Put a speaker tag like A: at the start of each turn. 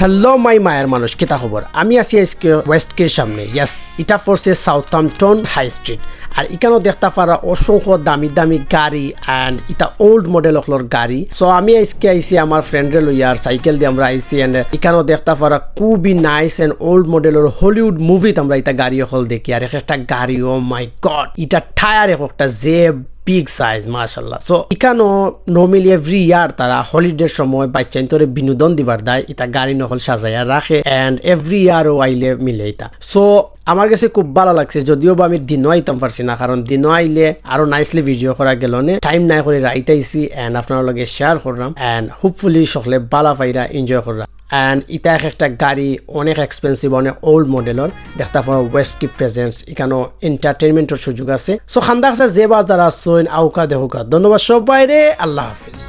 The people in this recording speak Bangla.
A: হ্যালো মাই মায়ের মানুষ কেতা খবর? আমি আছি আজকে ওয়েস্টকের সামনে। ইয়াস ইটা পড়ছে সাউথাম্পটন হাই স্ট্রিট আর এখানেও দেখতে পারা অসংখ্য দামি দামি গাড়ি অ্যান্ড এটা ওল্ড মডেল হলোর গাড়ি। সো আমি আজকে আইসি আমার ফ্রেন্ডে লইয়া আর সাইকেল দিয়ে আমরা আইসি অ্যান্ড এখানেও দেখতে পারা খুবই নাইস অ্যান্ড ওল্ড মডেলের হলিউড মুভিত আমরা এটা গাড়ি হল দেখি। আর এক একটা গাড়ি ও মাই গড এটা টায়ার এক একটা যে বিগ সাইজ মাশাল্লাহ সো এখানেও নর্মালি এভরি ইয়ার তারা হলিডের সময় বাচ্চান্তরে বিনোদন দিবার দেয়, এটা গাড়ি নহল সাজাইয়া রাখে অ্যান্ড এভরি ইয়ারও আইলে মিলে এটা। সো আমার কাছে খুব ভালো লাগছে, যদিও বা আমি দিনও আইতাম পারছি না, কারণ দিনও আইলে আরও নাইসলি ভিডিও করা গেল টাইম নাই করে রাইট অ্যান্ড আপনার লগে শেয়ার করলাম অ্যান্ড হোপফুলি সকলে বালা পাইরা এনজয় করলাম অ্যান্ড ইটা এক একটা গাড়ি অনেক এক্সপেন্সিভ অনেক ওল্ড মডেলের দেখতে পারো ওয়েস্ট প্রেজেন্স এখানেও এন্টারটেনমেন্টের সুযোগ আছে। সো খান্দা আছে যে বা যারা আসছেন আউকা দেহুকা। ধন্যবাদ সবাই রে আল্লাহ হাফিজ।